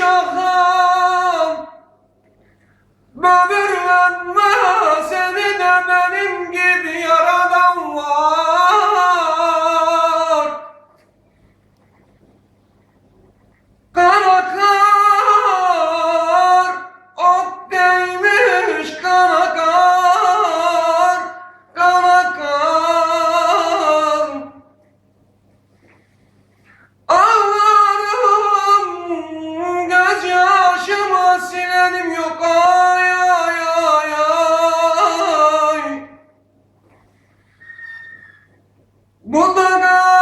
Padişahım Böbürlenme seni de benim gibi silenim yok. Ay ay ay ay. Bu da